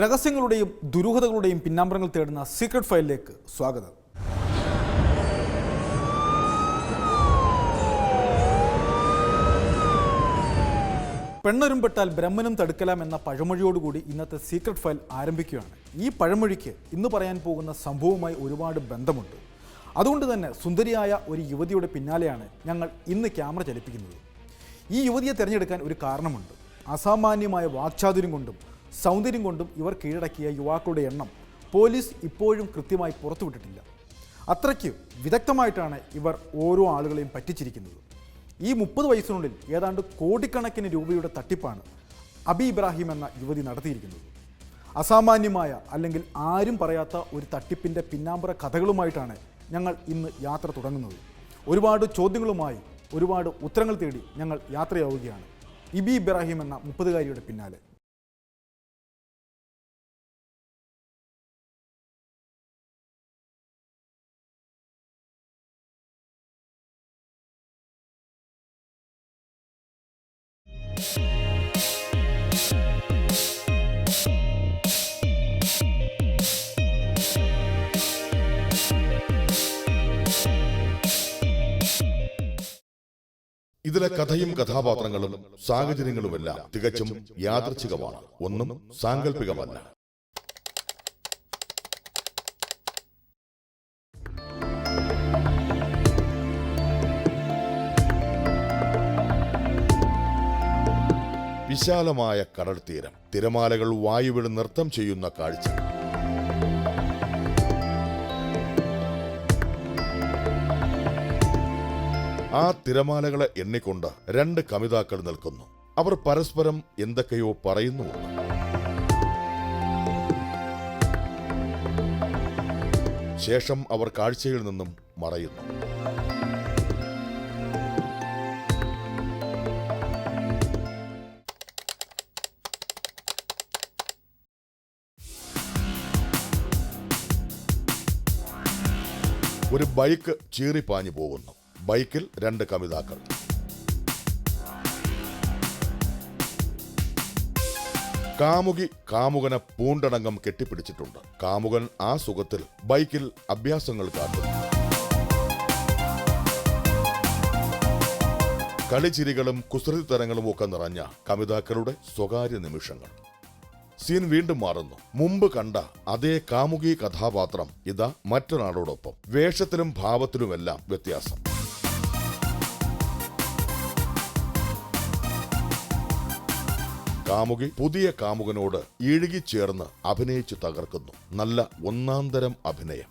രഹസ്യങ്ങളുടെയും ദുരൂഹതകളുടെയും പിന്നാമ്പറങ്ങൾ തേടുന്ന സീക്രട്ട് ഫയലിലേക്ക് സ്വാഗതം. പെണ്ണരുംപെട്ടാൽ ബ്രഹ്മനും തടുക്കലാം എന്ന പഴമൊഴിയോടുകൂടി ഇന്നത്തെ സീക്രട്ട് ഫയൽ ആരംഭിക്കുകയാണ്. ഈ പഴമൊഴിക്ക് ഇന്ന് പറയാൻ പോകുന്ന സംഭവവുമായി ഒരുപാട് ബന്ധമുണ്ട്. അതുകൊണ്ട് തന്നെ സുന്ദരിയായ ഒരു യുവതിയുടെ പിന്നാലെയാണ് ഞങ്ങൾ ഇന്ന് ക്യാമറ ചലിപ്പിക്കുന്നത്. ഈ യുവതിയെ തിരഞ്ഞെടുക്കാൻ ഒരു കാരണമുണ്ട്. അസാമാന്യമായ വാക്ചാതുര്യം കൊണ്ടും സൗന്ദര്യം കൊണ്ടും ഇവർ കീഴടക്കിയ യുവാക്കളുടെ എണ്ണം പോലീസ് ഇപ്പോഴും കൃത്യമായി പുറത്തുവിട്ടിട്ടില്ല. അത്രയ്ക്ക് വിദഗ്ധമായിട്ടാണ് ഇവർ ഓരോ ആളുകളെയും പറ്റിച്ചിരിക്കുന്നത്. ഈ മുപ്പത് വയസ്സിനുള്ളിൽ ഏതാണ്ട് കോടിക്കണക്കിന് രൂപയുടെ തട്ടിപ്പാണ് അബി ഇബ്രാഹിം എന്ന യുവതി നടത്തിയിരിക്കുന്നത്. അസാമാന്യമായ അല്ലെങ്കിൽ ആരും പറയാത്ത ഒരു തട്ടിപ്പിന്റെ പിന്നാമ്പുറ കഥകളുമായിട്ടാണ് ഞങ്ങൾ ഇന്ന് യാത്ര തുടങ്ങുന്നത്. ഒരുപാട് ചോദ്യങ്ങളുമായി ഒരുപാട് ഉത്തരങ്ങൾ തേടി ഞങ്ങൾ യാത്രയാവുകയാണ്. ഇബി ഇബ്രാഹിം എന്ന മുപ്പതുകാരിയുടെ പിന്നാലെ. ഇതിലെ കഥയും കഥാപാത്രങ്ങളും സാഹചര്യങ്ങളുമെല്ലാം തികച്ചും യാദൃച്ഛികമാണ്. ഒന്നും സാങ്കല്പികമല്ല വിശാലമായ കടൽ തീരം തിരമാലകൾ വായുവിൽ നൃത്തം ചെയ്യുന്ന കാഴ്ച. ആ തിരമാലകളെ എണ്ണിക്കൊണ്ട് രണ്ട് കമിതാക്കൾ നിൽക്കുന്നു. അവർ പരസ്പരം എന്തൊക്കെയോ പറയുന്നു ശേഷം അവർ കാഴ്ചയിൽ നിന്നും മറയുന്നു. ഒരു ബൈക്ക് ചീറിപ്പാഞ്ഞു പോകുന്നു. ബൈക്കിൽ രണ്ട് കവിതാക്കൾ കാമുകി കാമുകനെ പൂണ്ടടങ്കം കെട്ടിപ്പിടിച്ചിട്ടുണ്ട്. കാമുകൻ ആ സുഖത്തിൽ ബൈക്കിൽ അഭ്യാസങ്ങൾ കാട്ടുന്നു കളിച്ചിരികളും കുസൃതിത്തരങ്ങളും ഒക്കെ നിറഞ്ഞ കവിതാക്കളുടെ സ്വകാര്യ നിമിഷങ്ങൾ. സീൻ വീണ്ടും മാറുന്നു. മുമ്പ് കണ്ട അതേ കാമുകി കഥാപാത്രം ഇതാ മറ്റൊരാളോടൊപ്പം. വേഷത്തിലും ഭാവത്തിലുമെല്ലാം വ്യത്യാസം. കാമുകി പുതിയ കാമുകനോട് ഇഴുകിച്ചേർന്ന് അഭിനയിച്ചു തകർക്കുന്നു. നല്ല ഒന്നാന്തരം അഭിനയം.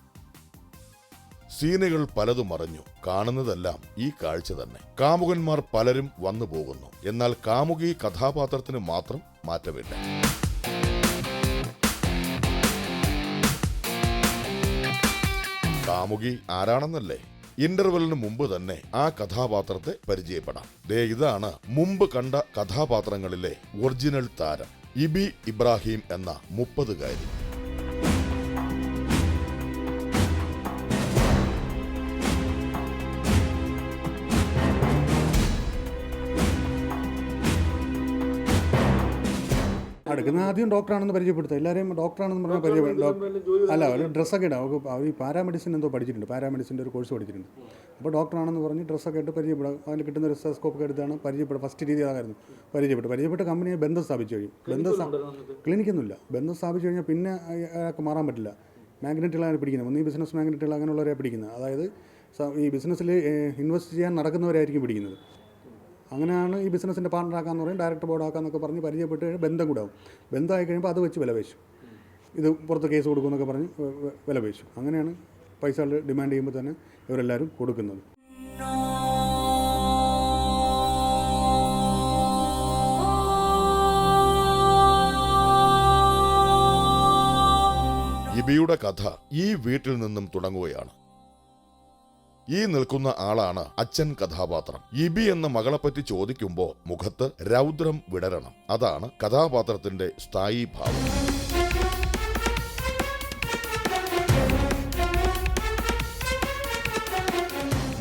സീനുകൾ പലതും അറിഞ്ഞു. കാണുന്നതെല്ലാം ഈ കാഴ്ച തന്നെ. കാമുകന്മാർ പലരും വന്നു പോകുന്നു. എന്നാൽ കാമുകി കഥാപാത്രത്തിന് മാത്രം മാറ്റമില്ല. കാമുകി ആരാണെന്നല്ലേ? ഇന്റർവെല്ലിന് മുമ്പ് തന്നെ ആ കഥാപാത്രത്തെ പരിചയപ്പെടാം. ദേ ഇതാണ് മുമ്പ് കണ്ട കഥാപാത്രങ്ങളിലെ ഒറിജിനൽ താരം ഇബി ഇബ്രാഹിം എന്ന മുപ്പതുകാരി. അടുക്കുന്ന ആദ്യം ഡോക്ടറാണെന്ന് പരിചയപ്പെടുത്തുക. എല്ലാവരെയും ഡോക്ടറാണെന്ന് പറഞ്ഞാൽ പരിചയപ്പെടുത്തുക അല്ല ഒരു ഡ്രസ്സൊക്കെ ഇടാം. അവർക്ക് അവർ ഈ പാരാമെഡിസിൻ എന്തോ പഠിച്ചിട്ടുണ്ട്. പാരാമെഡിസിന്റെ ഒരു കോഴ്സ് പഠിച്ചിട്ടുണ്ട്. അപ്പോൾ ഡോക്ടറാണെന്ന് പറഞ്ഞ് ഡ്രസ്സൊക്കെ ഇട്ട് പരിചയപ്പെടാം. അതിൽ കിട്ടുന്ന ഒരു സ്റ്റെസ്കോപ്പ് എടുത്താണ് പരിചയപ്പെടുക. ഫസ്റ്റ് രീതി അതായിരുന്നു പരിചയപ്പെട്ടു പരിചയപ്പെട്ട കമ്പനിയെ ബന്ധം സ്ഥാപിച്ചു കഴിഞ്ഞു. ബന്ധം ക്ലിനിക്കൊന്നുമില്ല. ബന്ധം സ്ഥാപിച്ചു കഴിഞ്ഞാൽ പിന്നെ അയ- അയാൾക്ക് മാറാൻ പറ്റില്ല. മാഗ്നറ്റുകളാണ് പിടിക്കുന്നത്. ഒന്ന് ഈ ബിസിനസ് മാഗ്നറ്റുകൾ അങ്ങനെയുള്ളവരെ പിടിക്കുന്നത്. അതായത് ഈ ബിസിനസ്സിൽ ഇൻവെസ്റ്റ് ചെയ്യാൻ നടക്കുന്നവരായിരിക്കും പിടിക്കുന്നത്. അങ്ങനെയാണ് ഈ ബിസിനസ്സിന്റെ പാർട്ണറാക്കാന്ന് പറയും ഡയറക്ടർ ബോർഡ് ആക്കാന്നൊക്കെ പറഞ്ഞ് പരിചയപ്പെട്ട് കഴിഞ്ഞാൽ ബന്ധം കൂടാവും ബന്ധമായി കഴിയുമ്പോൾ അത് വെച്ച് വില പേശു ഇത് പുറത്ത് കേസ് കൊടുക്കുമെന്നൊക്കെ പറഞ്ഞ് വില പേശു അങ്ങനെയാണ് പൈസ ഡിമാൻഡ് ചെയ്യുമ്പോൾ തന്നെ ഇവരെല്ലാവരും കൊടുക്കുന്നത്. ഇബിയുടെ കഥ ഈ വീട്ടിൽ നിന്നും തുടങ്ങുകയാണ്. ഈ നിൽക്കുന്ന ആളാണ് അച്ഛൻ കഥാപാത്രം. ഇബി എന്ന മകളെപ്പറ്റി ചോദിക്കുമ്പോൾ മുഖത്ത് രൗദ്രം വിടരണം. അതാണ് കഥാപാത്രത്തിന്റെ സ്ഥായി ഭാവം.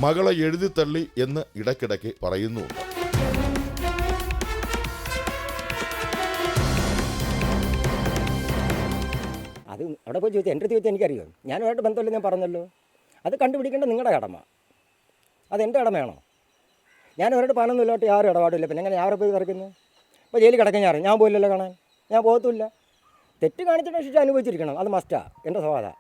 മകളെ എഴുതിത്തള്ളി എന്ന് ഇടയ്ക്കിടയ്ക്ക് പറയുന്നുണ്ട്. അവിടെ പോയി ചോദിച്ചാൽ എന്റെ ചോദിച്ചാൽ എനിക്കറിയാം? ഞാനുമായിട്ട് ബന്ധമല്ല ഞാൻ പറഞ്ഞല്ലോ. അത് കണ്ടുപിടിക്കേണ്ട നിങ്ങളുടെ കടമ. അതെന്റെ കടമയാണോ? ഞാൻ അവരോട് പണമൊന്നുമില്ലാട്ട് യാരും ഇടപാടില്ല പിന്നെ എങ്ങനെ ഞാറെ പോയി തിറക്കുന്നു ഇപ്പോൾ ജയിലിൽ കിടക്കാൻ ഞാൻ ഞാൻ പോയില്ലല്ലോ കാണാൻ. ഞാൻ പോകത്തുമില്ല. തെറ്റ് കാണിച്ചിട്ട് ശിക്ഷ അനുഭവിച്ചിരിക്കണം. അത് മസ്റ്റാ എന്റെ സ്വഭാവ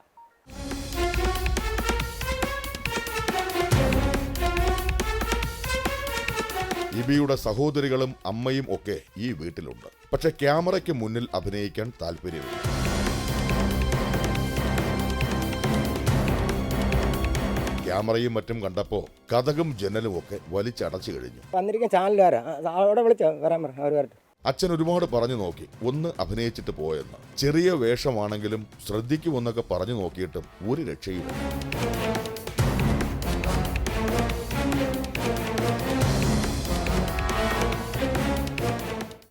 ഇബിയുടെ സഹോദരികളും അമ്മയും ഒക്കെ ഈ വീട്ടിലുണ്ട്. പക്ഷെ ക്യാമറയ്ക്ക് മുന്നിൽ അഭിനയിക്കാൻ താല്പര്യമില്ല. ക്യാമറയും മറ്റും കണ്ടപ്പോ കഥകും ജനലും ഒക്കെ വലിച്ചടച്ചു കഴിഞ്ഞു. വന്നിരിക്കുന്ന ചാനലുകാരാ. ആ, അവിടെ വിളിച്ചോ? വരാൻ പറ അവർ വരട്ടെ. അച്ഛൻ ഒരുപാട് പറഞ്ഞു നോക്കി. ഒന്ന് അഭിനയിച്ചിട്ട് പോയെന്ന്. ചെറിയ വേഷമാണെങ്കിലും ശ്രദ്ധിക്കുമെന്നൊക്കെ പറഞ്ഞു നോക്കിയിട്ടും ഒരു രക്ഷയുമില്ല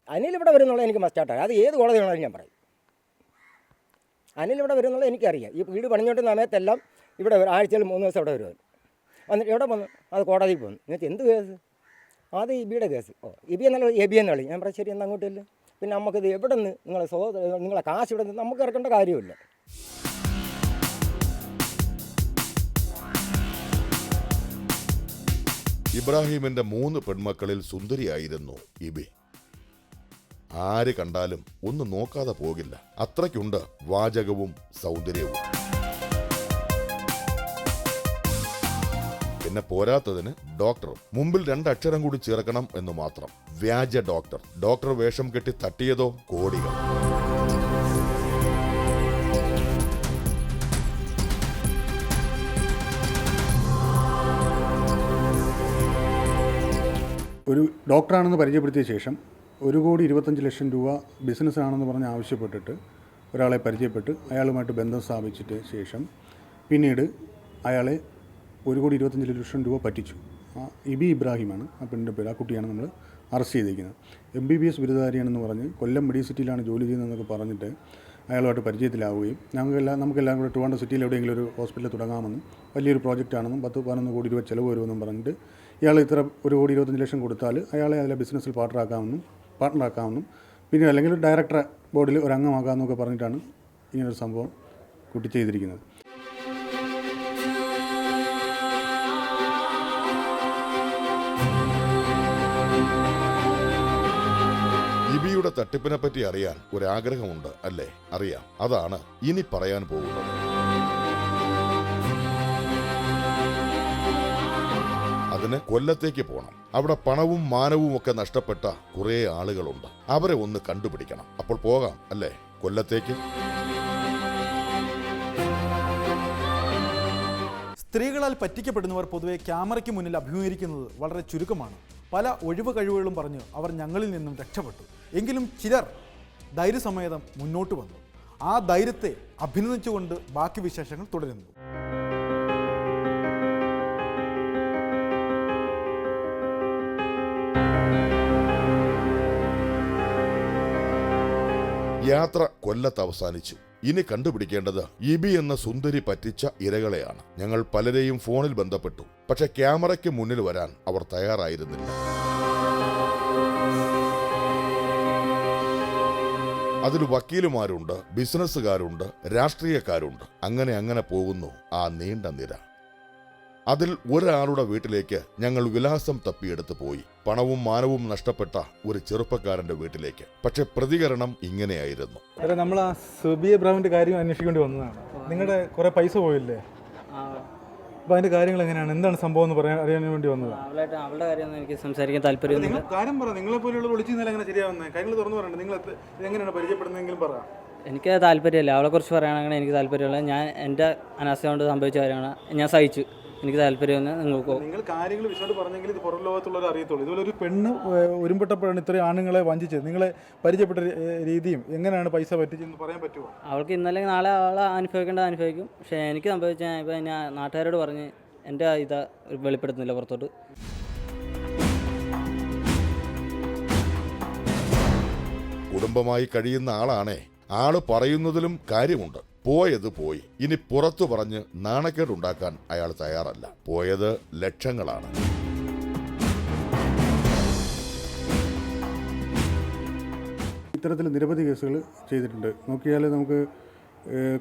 അനിൽ ഇവിടെ വരുന്നുള്ള എനിക്ക് മസ്റ്റാട്ടാണ് അത് ഏത് കോളേജിലാണെങ്കിലും ഞാൻ പറയും. അനിൽ ഇവിടെ വരുന്നുള്ള എനിക്കറിയാം. ഈ വീട് പണിഞ്ഞോട്ട് സമയത്തെല്ലാം ഇവിടെ ഒരു ആഴ്ചയിൽ മൂന്ന് ദിവസം അവിടെ വരുവാൻ. വന്നിട്ട് എവിടെ വന്നു അത് കോടതിയിൽ പോകുന്നു എന്നിട്ട് എന്ത് കേസ്? അത് ഇബിയുടെ കേസ്. ഓ ഇബി എന്നല്ല എ ബി എന്നളി ഞാൻ പറയാം ശരി എന്നാൽ അങ്ങോട്ടില്ല പിന്നെ നമുക്കിത് എവിടെ നിന്ന്? നിങ്ങളെ സ്വ നിങ്ങളെ കാശ് ഇവിടെ നിന്ന് നമുക്ക് ഇറക്കേണ്ട കാര്യമില്ല. ഇബ്രാഹിമിന്റെ മൂന്ന് പെൺമക്കളിൽ സുന്ദരിയായിരുന്നു ഇബി ആര് കണ്ടാലും ഒന്ന് നോക്കാതെ പോകില്ല. അത്രയ്ക്കുണ്ട് വാചകവും സൗന്ദര്യവും. പിന്നെ പോരാത്തതിന് ഡോക്ടർ മുമ്പിൽ രണ്ടക്ഷരം കൂടി ചേർക്കണം എന്ന് മാത്രം. വ്യാജ ഡോക്ടർ. ഡോക്ടർ വേഷം കെട്ടി തട്ടിയതോ കോടികൾ. ഒരു ഡോക്ടറാണെന്ന് പരിചയപ്പെടുത്തിയ ശേഷം ഒരു കോടി ഇരുപത്തഞ്ച് ലക്ഷം രൂപ ബിസിനസ്സാണെന്ന് പറഞ്ഞ് ആവശ്യപ്പെട്ടിട്ട് ഒരാളെ പരിചയപ്പെട്ട് അയാളുമായിട്ട് ബന്ധം സ്ഥാപിച്ചിട്ട് ശേഷം പിന്നീട് അയാളെ ഒരു കോടി ഇരുപത്തഞ്ച് ലക്ഷം രൂപ പറ്റിച്ചു. ഇബി ഇബ്രാഹിമാണ് ആ പെണ്ണിന്റെ പേര്. ആ കുട്ടിയാണ് നമ്മൾ അറസ്റ്റ് ചെയ്തിരിക്കുന്നത് എം ബി ബി എസ് ബിരുദധാരിയാണെന്ന് പറഞ്ഞ് കൊല്ലം മെഡി സിറ്റിയിലാണ് ജോലി ചെയ്യുന്നതെന്നൊക്കെ പറഞ്ഞിട്ട് അയാളുമായിട്ട് പരിചയത്തിലാവുകയും ഞങ്ങൾക്കെല്ലാം നമുക്കെല്ലാം കൂടെ ട്രിവാൻഡ്രം സിറ്റിയിൽ എവിടെയെങ്കിലും ഒരു ഹോസ്പിറ്റൽ തുടങ്ങാമെന്നും വലിയൊരു പ്രോജക്റ്റാണെന്നും പത്ത് പതിനൊന്ന് കോടി രൂപ ചിലവ് വരുമെന്നും പറഞ്ഞിട്ട് ഇയാൾ ഇത്ര ഒരു കോടി ഇരുപത്തഞ്ച് ലക്ഷം കൊടുത്താൽ അയാളെ അതിലെ ബിസിനസ്സിൽ പാർട്ടറാക്കാമെന്നും പാർട്ട്ണറാക്കാമെന്നും പിന്നെ അല്ലെങ്കിൽ ഡയറക്ടർ ബോർഡിൽ ഒരു അംഗമാക്കാമെന്നൊക്കെ പറഞ്ഞിട്ടാണ് ഇങ്ങനൊരു സംഭവം കുട്ടി ചെയ്തിരിക്കുന്നത്. ഇബിയുടെ തട്ടിപ്പിനെ പറ്റി അറിയാൻ ഒരാഗ്രഹമുണ്ട് അല്ലേ? അറിയാം. അതാണ് ഇനി പറയാൻ പോകുന്നത്. അതിന് കൊല്ലത്തേക്ക് പോകണം അവിടെ പണവും മാനവും ഒക്കെ നഷ്ടപ്പെട്ട കുറെ ആളുകളുണ്ട്. അവരെ ഒന്ന് കണ്ടുപിടിക്കണം. അപ്പോൾ പോകാം അല്ലേ? കൊല്ലത്തേക്ക്. സ്ത്രീകളാൽ പറ്റിക്കപ്പെടുന്നവർ പൊതുവെ ക്യാമറയ്ക്ക് മുന്നിൽ അഭിമുഖീകരിക്കുന്നത് വളരെ ചുരുക്കമാണ്. പല ഒഴിവ് കഴിവുകളും പറഞ്ഞ് അവർ ഞങ്ങളിൽ നിന്നും രക്ഷപ്പെട്ടു. എങ്കിലും ചിലർ ധൈര്യസമേതം മുന്നോട്ട് വന്നു. ആ ധൈര്യത്തെ അഭിനന്ദിച്ചുകൊണ്ട് ബാക്കി വിശേഷങ്ങൾ തുടരുന്നു. യാത്ര കൊല്ലത്ത് അവസാനിച്ചു. ഇനി കണ്ടുപിടിക്കേണ്ടത് ഇബി എന്ന സുന്ദരി പറ്റിച്ച ഇരകളെയാണ്. ഞങ്ങൾ പലരെയും ഫോണിൽ ബന്ധപ്പെട്ടു. പക്ഷെ ക്യാമറയ്ക്ക് മുന്നിൽ വരാൻ അവർ തയ്യാറായിരുന്നില്ല. അതിൽ വക്കീലുമാരുണ്ട് ബിസിനസ്സുകാരുണ്ട് രാഷ്ട്രീയക്കാരുണ്ട്. അങ്ങനെ അങ്ങനെ പോകുന്നു ആ നീണ്ട നിര. അതിൽ ഒരാളുടെ വീട്ടിലേക്ക് ഞങ്ങൾ വിലാസം തപ്പിയെടുത്ത് പോയി. പണവും മാനവും നഷ്ടപ്പെട്ട ഒരു ചെറുപ്പക്കാരന്റെ വീട്ടിലേക്ക്. പക്ഷെ പ്രതികരണം ഇങ്ങനെയായിരുന്നു. നമ്മൾ ആ സുബി ഇബ്രാഹിമിന്റെ കാര്യം അന്വേഷിക്കേണ്ടി വന്നതാണ്. നിങ്ങളുടെ കുറെ പൈസ പോയില്ലേ? അപ്പൊ അതിന്റെ കാര്യങ്ങൾ എങ്ങനെയാണ്? എന്താണ് സംഭവം എന്ന് പറയാൻ അറിയാൻ വേണ്ടി വന്നത്? അവളായിട്ട് അവളുടെ കാര്യമൊന്നും എനിക്ക് സംസാരിക്കാൻ താല്പര്യം നിങ്ങൾ കാര്യം പറ. നിങ്ങളെ പോലെയുള്ള വിളിച്ചു നില എങ്ങനെ ശരിയാവുന്നത് കാര്യങ്ങൾ തുറന്നു പറയണ്ട. നിങ്ങൾ എങ്ങനെയാണ് പരിചയപ്പെടുന്നതെങ്കിലും പറ. എനിക്ക് താല്പര്യമില്ല. അവളെക്കുറിച്ച് പറയുകയാണെങ്കിൽ എനിക്ക് താല്പര്യമില്ല. ഞാൻ എന്റെ അനാസ്ഥ കൊണ്ട് സംഭവിച്ച കാര്യമാണ്. ഞാൻ സഹിച്ചു. എനിക്ക് താല്പര്യം നിങ്ങൾക്ക് നിങ്ങൾ കാര്യങ്ങൾ വിശദമായിട്ട് പറഞ്ഞെങ്കിൽ ഇത് പുറം ലോകത്തുള്ളവർ അറിയത്തുള്ളൂ. ഇതുപോലെ ഒരു പെണ്ണ് ഒരുമ്പെട്ടപ്പോഴാണ് ഇത്രയും ആണുങ്ങളെ വഞ്ചിച്ചത്. നിങ്ങളെ പരിചയപ്പെട്ട രീതിയും എങ്ങനെയാണ് പൈസ പറ്റിച്ചെന്ന് പറയാൻ പറ്റുമോ? അവൾക്ക് ഇന്നലെ നാളെ അവളെ അനുഭവിക്കേണ്ടത് അനുഭവിക്കും. പക്ഷേ എനിക്ക് സംഭവിച്ച ഇപ്പോൾ ഞാൻ നാട്ടുകാരോട് പറഞ്ഞ് എന്റെ ഇത് വെളിപ്പെടുത്തുന്നില്ല പുറത്തോട്ട്. കുടുംബമായി കഴിയുന്ന ആളാണേ. ആൾ പറയുന്നതിലും കാര്യമുണ്ട്. പോയത് പോയി. ഇനി പുറത്തു പറഞ്ഞ് നാണക്കേടുണ്ടാക്കാൻ അയാൾ തയ്യാറല്ല. പോയത് ലക്ഷങ്ങളാണ്. ഇത്തരത്തിൽ നിരവധി കേസുകൾ ചെയ്തിട്ടുണ്ട്. നോക്കിയാൽ നമുക്ക്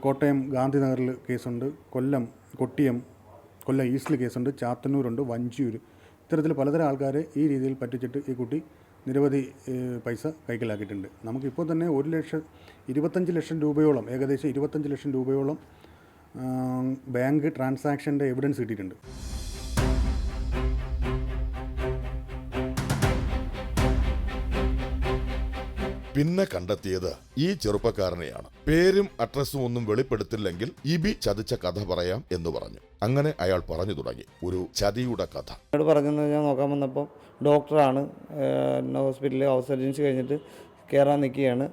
കോട്ടയം ഗാന്ധിനഗറിൽ കേസുണ്ട് കൊല്ലം കൊട്ടിയം കൊല്ലം ഈസ്റ്റിൽ കേസുണ്ട് ചാത്തന്നൂരുണ്ട് വഞ്ചിയൂർ ഇത്തരത്തിൽ പലതരം ആൾക്കാരെ ഈ രീതിയിൽ പറ്റിച്ചിട്ട് ഈ കുട്ടി നിരവധി പൈസ കൈക്കലാക്കിയിട്ടുണ്ട്. നമുക്കിപ്പോൾ തന്നെ ഒരു ലക്ഷം ഇരുപത്തഞ്ച് ലക്ഷം രൂപയോളം ഏകദേശം ഇരുപത്തഞ്ച് ലക്ഷം രൂപയോളം ബാങ്ക് ട്രാൻസാക്ഷന്റെ എവിഡൻസ് കിട്ടിയിട്ടുണ്ട്. പിന്നെ കണ്ടെത്തിയത് ഈ ചെറുപ്പക്കാരനെയാണ്. പേരും അഡ്രസ്സും ഒന്നും വെളിപ്പെടുത്തില്ലെങ്കിൽ ഇബി ചതിച്ച കഥ പറയാം എന്ന് പറഞ്ഞു. അങ്ങനെ അയാൾ പറഞ്ഞു തുടങ്ങി. ഒരു ചതിയുടെ കഥ. എന്നോട് പറഞ്ഞു ഞാൻ നോക്കാൻ വന്നപ്പോൾ ഡോക്ടറാണ് എന്നെ ഹോസ്പിറ്റലിൽ ഹൗസ് സർജൻസി കഴിഞ്ഞിട്ട് കയറാൻ നിൽക്കുകയാണ്.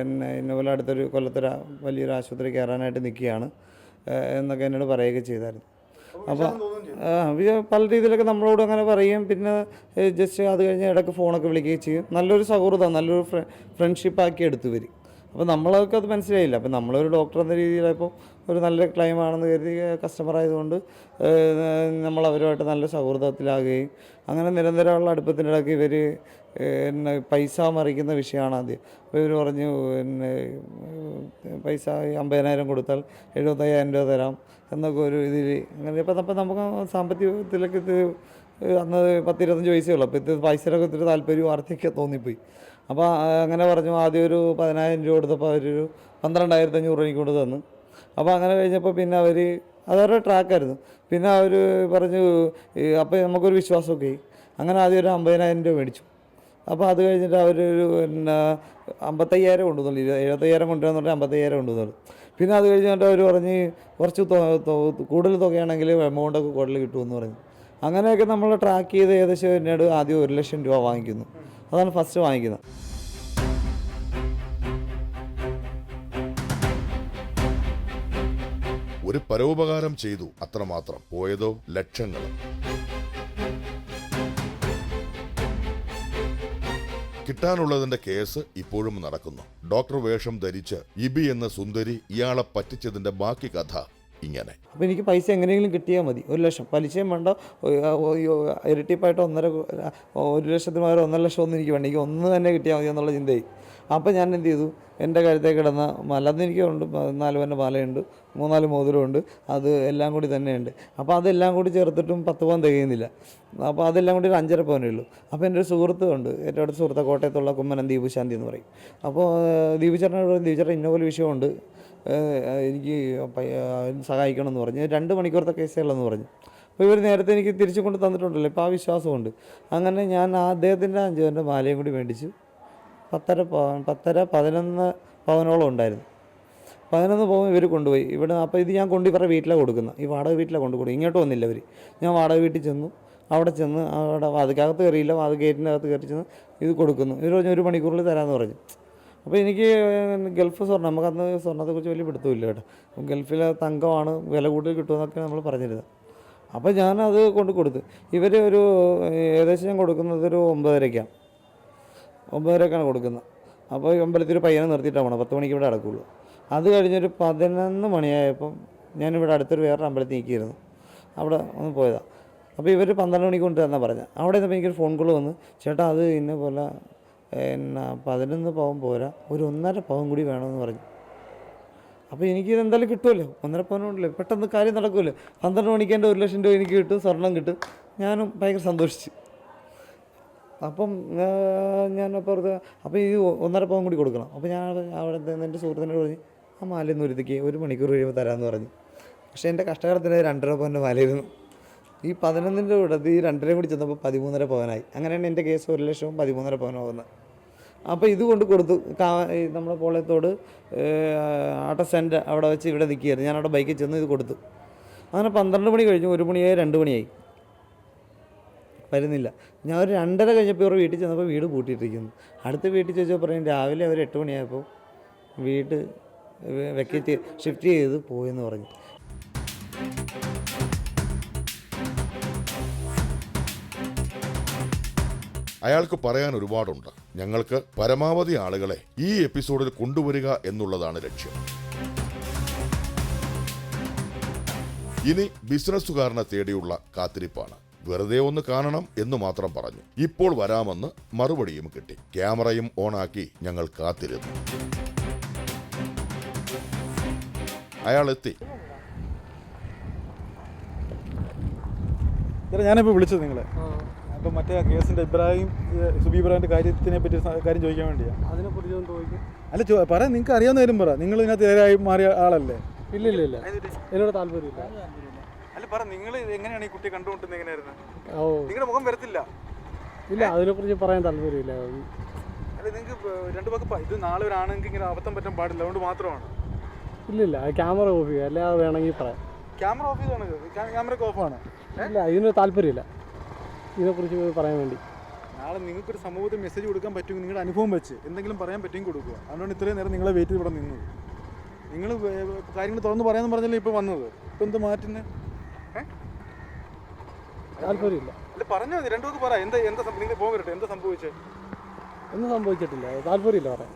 എന്നെ ഇന്നപോലെ അടുത്തൊരു കൊല്ലത്തൊരു വലിയൊരു ആശുപത്രി കയറാനായിട്ട് നിൽക്കുകയാണ് എന്നൊക്കെ എന്നോട് പറയുകയൊക്കെ ചെയ്തായിരുന്നു. അപ്പോൾ പല രീതിയിലൊക്കെ നമ്മളോട് അങ്ങനെ പറയും. പിന്നെ ജസ്റ്റ് അത് കഴിഞ്ഞ് ഇടയ്ക്ക് ഫോണൊക്കെ വിളിക്കുകയും ചെയ്യും. നല്ലൊരു സൗഹൃദം നല്ലൊരു ഫ്രണ്ട്ഷിപ്പ് ഫ്രണ്ട്ഷിപ്പാക്കി എടുത്തു വരും അപ്പോൾ നമ്മളൊക്കെ അത് മനസ്സിലായില്ല. അപ്പോൾ നമ്മളൊരു ഡോക്ടർ എന്ന രീതിയിലപ്പോൾ ഒരു നല്ല ക്ലെയിം ആണെന്ന് കരുതി കസ്റ്റമർ ആയതുകൊണ്ട് നമ്മൾ അവരുമായിട്ട് നല്ല സൗഹൃദത്തിലാകുകയും അങ്ങനെ നിരന്തരമുള്ള അടുപ്പത്തിന്റെ ഇടയ്ക്ക് ഇവർ എന്നെ പൈസ മറിക്കുന്ന വിഷയമാണ് ആദ്യം. അപ്പോൾ ഇവർ പറഞ്ഞു പിന്നെ പൈസ അമ്പതിനായിരം കൊടുത്താൽ എഴുപത്തയ്യായിരം രൂപ തരാം എന്നൊക്കെ ഒരു ഇതിൽ അങ്ങനെ. ഇപ്പം അപ്പം നമുക്ക് സാമ്പത്തികത്തിലൊക്കെ ഇത് അന്ന് പത്തിരുപത്തഞ്ച് വയസ്സേ ഉള്ളൂ. അപ്പോൾ ഇത് പൈസയിലൊക്കെ ഒത്തിരി താല്പര്യവും ആർത്തിയൊക്കെ തോന്നിപ്പോയി. അപ്പോൾ അങ്ങനെ പറഞ്ഞു ആദ്യം ഒരു പതിനായിരം രൂപ കൊടുത്തപ്പോൾ അവരൊരു പന്ത്രണ്ടായിരത്തി അഞ്ഞൂറ് എനിക്ക് കൊണ്ട് തന്നു. അപ്പോൾ അങ്ങനെ കഴിഞ്ഞപ്പോൾ പിന്നെ അവർ അതവരുടെ ട്രാക്കായിരുന്നു പിന്നെ അവർ പറഞ്ഞു അപ്പോൾ നമുക്കൊരു വിശ്വാസമൊക്കെ അങ്ങനെ ആദ്യം ഒരു അമ്പതിനായിരം രൂപ മേടിച്ചു. അപ്പോൾ അത് കഴിഞ്ഞിട്ട് അവരൊരു പിന്നെ അമ്പത്തയ്യായിരം കൊണ്ടുവന്നുള്ളൂ എഴുപത്തയ്യായിരം പറഞ്ഞാൽ അമ്പത്തയ്യായിരം കൊണ്ടുവന്നുള്ളൂ പിന്നെ അത് കഴിഞ്ഞിട്ട് അവർ പറഞ്ഞ് കുറച്ച് കൂടുതൽ തുകയാണെങ്കിൽ എമൗണ്ടൊക്കെ കൂടുതൽ കിട്ടുമെന്ന് പറഞ്ഞു. അങ്ങനെയൊക്കെ നമ്മൾ ട്രാക്ക് ചെയ്ത് ഏകദേശം എന്നോട് ആദ്യം ഒരു ലക്ഷം രൂപ വാങ്ങിക്കുന്നു. അതാണ് ഫസ്റ്റ് വാങ്ങിക്കുന്നത്. ഒരു പരോപകാരം ചെയ്തു അത്രമാത്രം. പോയതോ ലക്ഷങ്ങൾ. കിട്ടാനുള്ളതിന്റെ കേസ് ഇപ്പോഴും നടക്കുന്നു. ഡോക്ടർ വേഷം ധരിച്ച് ഇബി എന്ന സുന്ദരി ഇയാളെ പറ്റിച്ചതിന്റെ ബാക്കി കഥ ഇങ്ങനെ. അപ്പോൾ എനിക്ക് പൈസ എങ്ങനെയെങ്കിലും കിട്ടിയാൽ മതി. ഒരു ലക്ഷം. പലിശയും വേണ്ട. ഇരട്ടിപ്പായിട്ട് ഒന്നര ഒരു ലക്ഷത്തിന് പകരം ഒന്നര ലക്ഷം ഒന്നും എനിക്ക് വേണ്ട. എനിക്ക് ഒന്ന് തന്നെ കിട്ടിയാൽ മതി എന്നുള്ള ചിന്തയായി. അപ്പോൾ ഞാൻ എന്ത് ചെയ്തു? എന്റെ കഴുത്തേ കിടന്ന മലന്ന് എനിക്കുണ്ട് നാല് പന്നെ മാലയുണ്ട് മൂന്നാൽ മോതിരമുണ്ട്. അത് എല്ലാം കൂടി തന്നെയുണ്ട്. അപ്പോൾ അതെല്ലാം കൂടി ചേർത്തിട്ടും പത്ത് പവൻ തികയുന്നില്ല. അപ്പോൾ അതെല്ലാം കൂടി ഒരു അഞ്ചര പവനേ ഉള്ളൂ. അപ്പോൾ എന്റെ ഒരു സുഹൃത്തുണ്ട് ഏറ്റവും അടുത്ത സുഹൃത്ത് കോട്ടയത്തുള്ള കുമ്മനം ദീപുശാന്തി എന്ന് പറയും. അപ്പോൾ ദീപുചേട്ടനോട് പറയും ദീപു ചേട്ടൻ ഇന്ന പോലെ വിഷയമുണ്ട്. എനിക്ക് സഹായിക്കണമെന്ന് പറഞ്ഞു. രണ്ട് മണിക്കൂറത്തെ കേസേ ഉള്ളെന്ന് പറഞ്ഞു. അപ്പോൾ ഇവർ നേരത്തെ എനിക്ക് തിരിച്ചു കൊണ്ട് തന്നിട്ടുണ്ടല്ലോ. ഇപ്പോൾ ആ വിശ്വാസമുണ്ട്. അങ്ങനെ ഞാൻ അദ്ദേഹത്തിന്റെ അഞ്ച് പവന്റെ മാലയും കൂടി മേടിച്ചു. പത്തര പത്തര പതിനൊന്ന് പവനോളം ഉണ്ടായിരുന്നു. പതിനൊന്ന് പവൻ ഇവർ കൊണ്ടുപോയി. ഇവിടെ അപ്പോൾ ഇത് ഞാൻ കൊണ്ട് ഇവരുടെ വീട്ടിലാണ് കൊടുക്കുന്നത് ഈ വാടക വീട്ടിലാണ് കൊണ്ടുപോയി കൊടുക്കും ഇങ്ങോട്ട് വന്നില്ല അവർ ഞാൻ വാടക വീട്ടിൽ ചെന്നു. അവിടെ ചെന്ന് അവിടെ വാതിക്കകത്ത് കയറിയില്ല. വാത് ഗേറ്റിന്റെ അകത്ത് കയറി ചെന്ന് ഇത് കൊടുക്കുന്നു. ഇവർ പറഞ്ഞു ഒരു മണിക്കൂറിൽ തരാമെന്ന് പറഞ്ഞു. അപ്പോൾ എനിക്ക് ഗൾഫ് സ്വർണം നമുക്കന്ന് സ്വർണത്തെക്കുറിച്ച് വലിയ പിടുത്തമില്ല കേട്ടോ. ഗൾഫിലെ തങ്കമാണ് വില കൂടുതൽ കിട്ടുമെന്നൊക്കെ നമ്മൾ പറഞ്ഞിരുന്നത്. അപ്പോൾ ഞാനത് കൊണ്ട് കൊടുത്തു. ഇവർ ഒരു ഏകദേശം ഞാൻ കൊടുക്കുന്നത് ഒരു ഒമ്പതരയ്ക്കാണ് ഒമ്പതരക്കാണ് കൊടുക്കുന്നത്. അപ്പോൾ അമ്പലത്തിൽ ഒരു പയ്യനെ നിർത്തിയിട്ടാണ് പത്ത് മണിക്ക് ഇവിടെ അടക്കുള്ളൂ അത് കഴിഞ്ഞൊരു പതിനൊന്ന് മണിയായപ്പം ഞാനിവിടെ അടുത്തൊരു വേറൊരു അമ്പലത്തിൽ നിൽക്കിയിരുന്നു അവിടെ ഒന്ന് പോയതാണ് അപ്പോൾ ഇവർ പന്ത്രണ്ട് മണിക്ക് കൊണ്ടുവരാന്നാണ് പറഞ്ഞത്. അവിടെ നിന്നപ്പോൾ എനിക്കൊരു ഫോൺ കോൾ വന്ന് ചേട്ടാ അത് ഇന്ന പോലെ എന്നാ പതിനൊന്ന് പവൻ പോരാ. ഒരു ഒന്നര പവൻ കൂടി വേണമെന്ന് പറഞ്ഞു. അപ്പോൾ എനിക്കിത് എന്തായാലും കിട്ടുമല്ലോ. ഒന്നര പവൻ പവനുണ്ടല്ലോ പെട്ടെന്ന് കാര്യം നടക്കുമല്ലോ. പന്ത്രണ്ട് മണിക്ക് എന്റെ ഒരു ലക്ഷം രൂപ എനിക്ക് കിട്ടും സ്വർണം കിട്ടും. ഞാനും ഭയങ്കര സന്തോഷിച്ചു. അപ്പം ഞാൻ അപ്പുറത്ത് അപ്പോൾ ഈ ഒന്നര പവൻ കൂടി കൊടുക്കണം. അപ്പോൾ ഞാൻ അവിടെ എന്റെ സുഹൃത്തിനോട് പറഞ്ഞു ആ മാലയൊന്നും ഒരുത്തിക്ക് ഒരു മണിക്കൂർ കഴിയുമ്പോൾ തരാമെന്ന് പറഞ്ഞു. പക്ഷേ എന്റെ കഷ്ടകാലത്തിന് രണ്ടര പവന്റെ മാലയായിരുന്നു. ഈ പതിനൊന്നിന്റെ കൂടെ ഈ രണ്ടരയും കൂടി ചെന്നപ്പോൾ പതിമൂന്നര പവനായി. അങ്ങനെയാണ് എന്റെ കേസ് ഒരു ലക്ഷവും പതിമൂന്നര പവനാവുന്നത് അപ്പോൾ ഇതുകൊണ്ട് കൊടുത്തു നമ്മുടെ പോളയത്തോട് ആട്ട സെന്റ് അവിടെ വെച്ച് ഇവിടെ നിൽക്കുകയായിരുന്നു. ഞാൻ അവിടെ ബൈക്കിൽ ചെന്ന് ഇത് കൊടുത്തു. അങ്ങനെ പന്ത്രണ്ട് മണി കഴിഞ്ഞു ഒരു മണിയായി രണ്ട് മണിയായി. വരുന്നില്ല. ഞാൻ ഒരു രണ്ടര കഴിഞ്ഞപ്പോൾ ഇവർ വീട്ടിൽ ചെന്നപ്പോൾ വീട് പൂട്ടിയിട്ടിരിക്കുന്നു. അടുത്ത വീട്ടിൽ ചോദിച്ചാൽ പറയും രാവിലെ അവർ എട്ട് മണിയായപ്പോൾ വീട് വെക്കേറ്റ് ഷിഫ്റ്റ് ചെയ്ത് പോയെന്ന് പറഞ്ഞു. അയാൾക്ക് പറയാൻ ഒരുപാടുണ്ട്. ഞങ്ങൾക്ക് പരമാവധി ആളുകളെ ഈ എപ്പിസോഡിൽ കൊണ്ടുവരിക എന്നുള്ളതാണ് ലക്ഷ്യം. ഇനി ബിസിനസ്സുകാരനെ തേടിയുള്ള കാത്തിരിപ്പാണ്. വെറുതെ ഒന്ന് കാണണം എന്ന് മാത്രം പറഞ്ഞു. ഇപ്പോൾ വരാമെന്ന് മറുപടിയും കിട്ടി. ക്യാമറയും ഓണാക്കി ഞങ്ങൾ കാത്തിരുന്നു. അയാൾ എത്തി. ഞാനിപ്പോ വിളിച്ചത് നിങ്ങളെ. അപ്പം മറ്റേ ആ കേസിന്റെ ഇബ്രാഹിം സുബി ഇബ്രാഹിന്റെ കാര്യത്തിനെ പറ്റി കാര്യം ചോദിക്കാൻ വേണ്ടിയാണ് അതിനെ കുറിച്ച് ചോദിക്കും. അല്ല ചോ പറ നിങ്ങൾക്ക് അറിയാവുന്ന കാര്യം പറ. നിങ്ങൾ ഇതിനകത്ത് നേരായി മാറിയ ആളല്ലേ? ഇല്ല ഇല്ല ഇല്ല എന്നോട് താല്പര്യമില്ല. അല്ല പറ നിങ്ങൾ എങ്ങനെയാണ് ഈ കുട്ടിയെ കണ്ടുകൊണ്ടിരുന്നത് എങ്ങനെയായിരുന്നു? ഓ. നിങ്ങളുടെ മുഖം വരത്തില്ല. ഇല്ല അതിനെക്കുറിച്ച് പറയാൻ താല്പര്യമില്ല. അല്ല നിങ്ങൾക്ക് രണ്ടു പേർക്ക് പ- ഇത് നാളെ ഒരാണെങ്കിൽ ഇങ്ങനെ അബദ്ധം പറ്റാൻ പാടില്ല. അതുകൊണ്ട് മാത്രമാണ്. ഇല്ല ഇല്ല ക്യാമറ ഓഫ് ചെയ്യുക. അല്ലാതെ വേണമെങ്കിൽ പറയാം. ക്യാമറ ഓഫ് ചെയ്താണ്. ക്യാമറ ഓഫാണ്. ഇല്ല ഇതിന് താല്പര്യമില്ല. ഇതിനെക്കുറിച്ച് പറയാൻ വേണ്ടി. നാളെ നിങ്ങൾക്കൊരു സമൂഹത്തിൽ മെസ്സേജ് കൊടുക്കാൻ പറ്റുമെങ്കിൽ നിങ്ങളുടെ അനുഭവം വെച്ച് എന്തെങ്കിലും പറയാൻ പറ്റുമെങ്കിൽ കൊടുക്കുക. അതുകൊണ്ട് ഇത്രയും നേരം നിങ്ങളെ വെയിറ്റ് ചെയ്ത് ഇവിടെ നിന്നത്. നിങ്ങൾ കാര്യങ്ങൾ തുറന്ന് പറയാമെന്ന് പറഞ്ഞല്ലേ ഇപ്പോൾ വന്നത്? ഇപ്പം എന്ത് മാറ്റുന്നത് താല്പര്യമില്ല. അല്ല പറഞ്ഞാൽ മതി. രണ്ടു പേർക്ക് പറ. എന്താ എന്താ നിങ്ങൾ പോകാൻ എന്താ സംഭവിച്ചത് ഒന്നും സംഭവിച്ചിട്ടില്ല. താല്പര്യമില്ല പറയാൻ.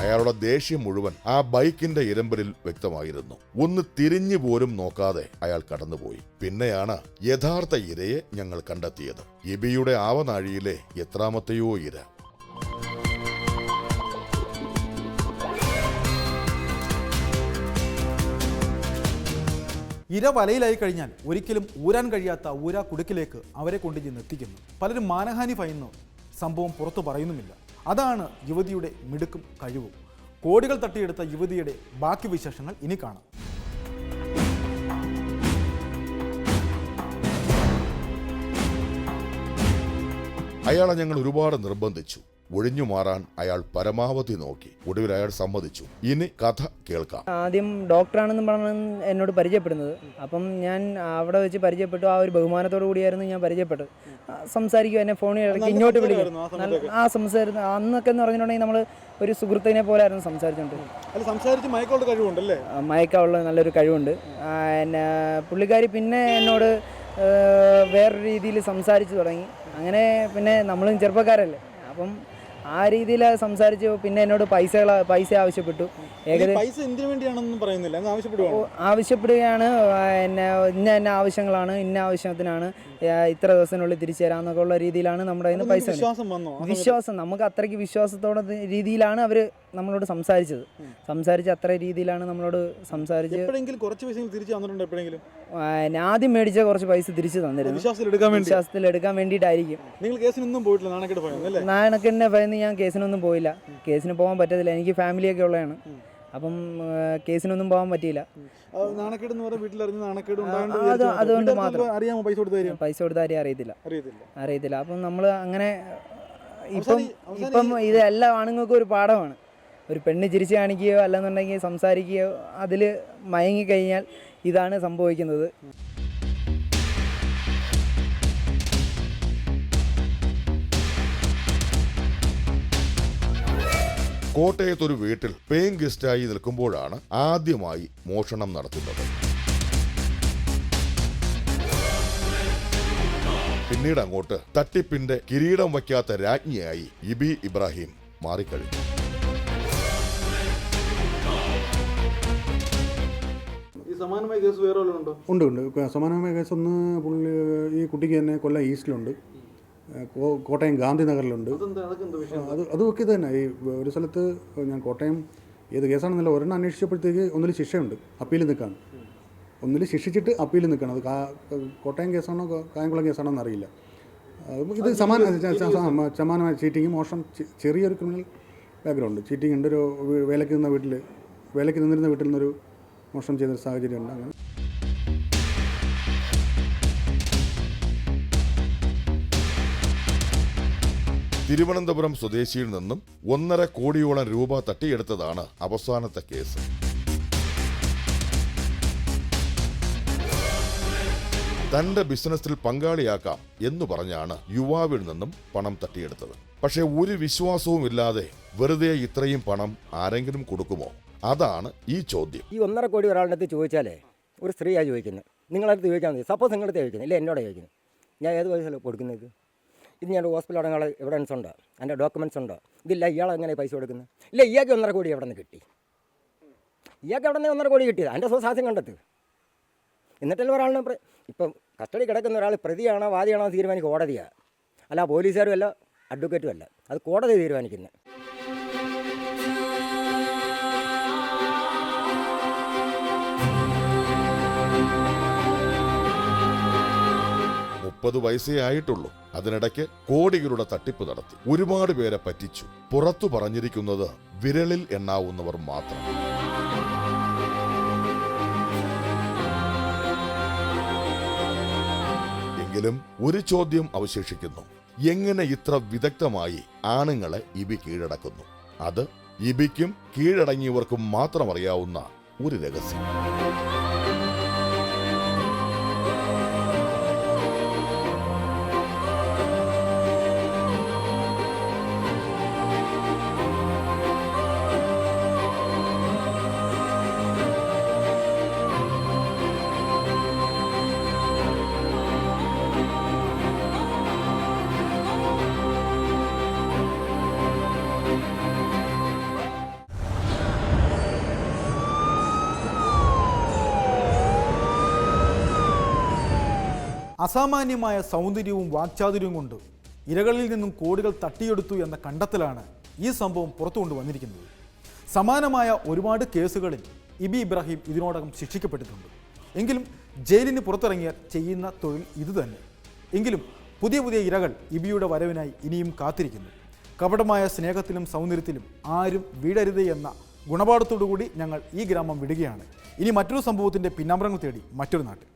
അയാളുടെ ദേഷ്യം മുഴുവൻ ആ ബൈക്കിന്റെ ഇരമ്പലിൽ വ്യക്തമായിരുന്നു. ഒന്ന് തിരിഞ്ഞു പോലും നോക്കാതെ അയാൾ കടന്നുപോയി. പിന്നെയാണ് യഥാർത്ഥ ഇരയെ ഞങ്ങൾ കണ്ടെത്തിയത്. ഇബിയുടെ ആവനാഴിയിലെ എത്രാമത്തെയോ ഇര. ഇര വലയിലായി കഴിഞ്ഞാൽ ഒരിക്കലും ഊരാൻ കഴിയാത്ത ഊരാ കുടുക്കിലേക്ക് അവരെ കൊണ്ടു ചെന്ന് എത്തിക്കുന്നു. പലരും മാനഹാനി ഭയന്നു സംഭവം പുറത്തു പറയുന്നുമില്ല. അതാണ് യുവതിയുടെ മിടുക്കും കഴിവും. കോടികൾ തട്ടിയെടുത്ത യുവതിയുടെ ബാക്കി വിശേഷങ്ങൾ ഇനി കാണാം. അയാളെ ഞങ്ങൾ ഒരുപാട് നിർബന്ധിച്ചു. ഒഴിഞ്ഞു മാറാൻ അയാൾ പരമാവധി നോക്കി. ഒടുവിൽ അയാൾ സമ്മതിച്ചു. ഇനി കഥ കേൾക്കാം. ആദ്യം ഡോക്ടറാണെന്ന് പറഞ്ഞാണ് എന്നോട് പരിചയപ്പെടുന്നത്. അപ്പം ഞാൻ അവിടെ വെച്ച് പരിചയപ്പെട്ടു. ആ ഒരു ബഹുമാനത്തോടു കൂടിയായിരുന്നു ഞാൻ പരിചയപ്പെട്ടത്. സംസാരിക്കും എന്നെ ഫോണിൽ ഇടയ്ക്ക് ഇങ്ങോട്ട് വിളിക്കും. ആ സംസാരിക്കുന്നത് സംസാരം അന്നൊക്കെ എന്ന് പറഞ്ഞിട്ടുണ്ടെങ്കിൽ നമ്മൾ ഒരു സുഹൃത്തിനെ പോലെ ആയിരുന്നു സംസാരിച്ചോണ്ട് മയക്കാവുള്ള നല്ലൊരു കഴിവുണ്ട്. എന്നെ പുള്ളിക്കാരി പിന്നെ എന്നോട് വേറൊരു രീതിയിൽ സംസാരിച്ചു തുടങ്ങി. അങ്ങനെ പിന്നെ നമ്മളും ചെറുപ്പക്കാരല്ലേ. അപ്പം ആ രീതിയിൽ സംസാരിച്ചു പിന്നെ എന്നോട് പൈസ പൈസ ആവശ്യപ്പെട്ടു. പൈസ എന്തിനു വേണ്ടിയാണെന്നും പറയുന്നില്ല. ആവശ്യപ്പെടുകയാണ് എന്നെ ഇന്ന ഇന്ന ആവശ്യങ്ങളാണ് ഇന്ന ആവശ്യത്തിനാണ്. ഇത്ര ദിവസത്തിനുള്ളിൽ തിരിച്ചു തരാമെന്നൊക്കെ ഉള്ള രീതിയിലാണ് നമ്മുടെ കയ്യിൽ നിന്ന് പൈസ വിശ്വാസം നമുക്ക് അത്രയ്ക്ക് വിശ്വാസത്തോടെ രീതിയിലാണ് അവർ നമ്മളോട് സംസാരിച്ചത്. സംസാരിച്ച് അത്ര രീതിയിലാണ് നമ്മളോട് സംസാരിച്ച് എപ്പോഴെങ്കിലും കുറച്ച് പൈസ തിരിച്ചു തന്നിട്ടുണ്ട് എപ്പോഴെങ്കിലും? എന്നെ ആദ്യം മേടിച്ച കുറച്ച് പൈസ തിരിച്ചു തന്നിരുന്നു. വിശ്വാസത്തിൽ എടുക്കാൻ വേണ്ടിയിട്ടായിരിക്കും. നിങ്ങൾ കേസിനൊന്നും പോയിട്ടില്ല നാണക്കേട് പോയത് അല്ലേ? നാണക്കെന്നെ ഭയന്ന് ഞാൻ കേസിനൊന്നും പോയില്ല. കേസിന് പോകാൻ പറ്റത്തില്ല. എനിക്ക് ഫാമിലിയൊക്കെ ഉള്ളതാണ്. അപ്പം കേസിനൊന്നും പോകാൻ പറ്റിയില്ല. നാണക്കേട് എന്ന് പറഞ്ഞാൽ വീട്ടിലറിഞ്ഞ് നാണക്കേട്. അതുകൊണ്ട് മാത്രം. അറിയാമോ പൈസ കൊടുത്ത് പൈസ കൊടുത്ത കാര്യം അറിയത്തില്ല. അറിയത്തില്ല. അപ്പം നമ്മൾ അങ്ങനെ ഇപ്പം ഇപ്പം ഇത് എല്ലാ ആണുങ്ങൾക്കും ഒരു പാഠമാണ്. ഒരു പെണ്ണ് ചിരിച്ച് കാണിക്കുകയോ അല്ലെന്നുണ്ടെങ്കിൽ സംസാരിക്കുകയോ അതിൽ മയങ്ങിക്കഴിഞ്ഞാൽ ഇതാണ് സംഭവിക്കുന്നത്. കോട്ടയത്തൊരു വീട്ടിൽ പേയിങ് ഗസ്റ്റായി നിൽക്കുമ്പോഴാണ് ആദ്യമായി മോഷണം നടത്തുന്നത്. പിന്നീട് അങ്ങോട്ട് തട്ടിപ്പിന്റെ കിരീടം വയ്ക്കാത്ത രാജ്ഞിയായി ഇബി ഇബ്രാഹിം മാറിക്കഴിഞ്ഞു. ഈ സമാനമായ കേസ് വേറെ ഉണ്ടോ? ഉണ്ട് ഉണ്ട്. സമാനമായ കേസ് ഒന്ന് പുള്ളി ഈ കുട്ടിക്ക് തന്നെ കൊല്ലം ഈസ്റ്റിലുണ്ട് കോട്ടയം ഗാന്ധിനഗറിലുണ്ട്. അത് അതൊക്കെ തന്നെ. ഈ ഒരു സ്ഥലത്ത് ഞാൻ കോട്ടയം ഏത് കേസാണെന്നല്ല ഒരെണ്ണം അന്വേഷിച്ചപ്പോഴത്തേക്ക് ഒന്നിൽ ശിക്ഷയുണ്ട് അപ്പീൽ നിൽക്കാണ് ഒന്നിൽ ശിക്ഷിച്ചിട്ട് അപ്പീൽ നിൽക്കണം. അത് കോട്ടയം കേസാണോ കായംകുളം കേസാണോ എന്നറിയില്ല ഇത് സമാന സമാനമായ ചീറ്റിങ് മോഷണം ചെറിയൊരു ക്രിമിനൽ ബാക്ക്ഗ്രൗണ്ട്. ചീറ്റിംഗ് ഉണ്ട് ഒരു വേലയ്ക്ക് നിന്ന വീട്ടിൽ വേലയ്ക്ക് നിന്നിരുന്ന വീട്ടിൽ നിന്നൊരു മോഷണം ചെയ്തൊരു സാഹചര്യം ഉണ്ട് അങ്ങനെ തിരുവനന്തപുരം സ്വദേശിയിൽ നിന്നും ഒന്നര കോടിയോളം രൂപ തട്ടിയെടുത്തതാണ് അവസാനത്തെ കേസ്. തന്റെ ബിസിനസ്സിൽ പങ്കാളിയാക്കാം എന്ന് പറഞ്ഞാണ് യുവാവിൽ നിന്നും പണം തട്ടിയെടുത്തത്. പക്ഷേ ഒരു വിശ്വാസവും ഇല്ലാതെ വെറുതെ ഇത്രയും പണം ആരെങ്കിലും കൊടുക്കുമോ? അതാണ് ഈ ചോദ്യം. ഈ ഒന്നര കോടി ഒരാളുടെ അടുത്ത് ചോദിച്ചാലേ ഒരു സ്ത്രീയാണ് ചോദിക്കുന്നത്. നിങ്ങളടുത്ത് ചോദിക്കാൻ സപ്പോസ് നിങ്ങളടുത്ത് ചോദിക്കുന്നത് ഇല്ല എന്നോട് ചോദിക്കുന്നത്. ഞാൻ ഏത് പൈസ കൊടുക്കുന്നത്? ഇത് ഞാൻ ഹോസ്പിറ്റൽ അടങ്ങാനുള്ള എവിഡൻസ് ഉണ്ട്? എന്റെ ഡോക്യുമെന്റ്സ് ഉണ്ട്? ഇതില്ല ഇയാൾ എങ്ങനെ പൈസ കൊടുക്കുന്നത്? ഇല്ല ഇയാൾക്ക് ഒന്നര കോടി എവിടെ നിന്ന് കിട്ടി? ഇയാൾക്ക് എവിടെ നിന്ന് ഒന്നര കോടി കിട്ടിയത്? എന്റെ സ്വസാധ്യം കണ്ടെത്ത്. എന്നിട്ടല്ല ഒരാളിനെ ഇപ്പം കസ്റ്റഡി കിടക്കുന്ന ഒരാൾ പ്രതിയാണോ വാദിയാണോ തീരുമാനിക്കുക. കോടതിയാണ് അല്ല പോലീസുകാരും അല്ല അഡ്വക്കേറ്റും അല്ല. അത് കോടതി തീരുമാനിക്കുന്നത്. മുപ്പത് വയസ്സേ ആയിട്ടുള്ളൂ. അതിനിടയ്ക്ക് കോടികളുടെ തട്ടിപ്പ് നടത്തി. ഒരുപാട് പേരെ പറ്റിച്ചു. പുറത്തു പറഞ്ഞിരിക്കുന്നത് വിരലിൽ എണ്ണാവുന്നവർ മാത്രം. എങ്കിലും ഒരു ചോദ്യം അവശേഷിക്കുന്നു. എങ്ങനെ ഇത്ര വിദഗ്ധമായി ആണുങ്ങളെ ഇബി കീഴടക്കുന്നു? അത് ഇബിക്കും കീഴടങ്ങിയവർക്കും മാത്രം അറിയാവുന്ന ഒരു രഹസ്യം. അസാമാന്യമായ സൗന്ദര്യവും വാക്ചാതുര്യവും കൊണ്ട് ഇരകളിൽ നിന്നും കോടികൾ തട്ടിയെടുത്തു എന്ന കണ്ടെത്തലാണ് ഈ സംഭവം പുറത്തു കൊണ്ടുവന്നിരിക്കുന്നത് സമാനമായ ഒരുപാട് കേസുകളിൽ ഇബി ഇബ്രാഹിം ഇതിനോടകം ശിക്ഷിക്കപ്പെട്ടിട്ടുണ്ട്. എങ്കിലും ജയിലിന് പുറത്തിറങ്ങിയ ചെയ്യുന്ന തൊഴിൽ ഇതുതന്നെ. എങ്കിലും പുതിയ പുതിയ ഇരകൾ ഇബിയുടെ വരവിനായി ഇനിയും കാത്തിരിക്കുന്നു. കപടമായ സ്നേഹത്തിലും സൗന്ദര്യത്തിലും ആരും വീടരുത് എന്ന ഗുണപാഠത്തോടുകൂടി ഞങ്ങൾ ഈ ഗ്രാമം വിടുകയാണ്. ഇനി മറ്റൊരു സംഭവത്തിന്റെ പിന്നാമ്പറങ്ങൾ തേടി മറ്റൊരു നാട്ടിൽ.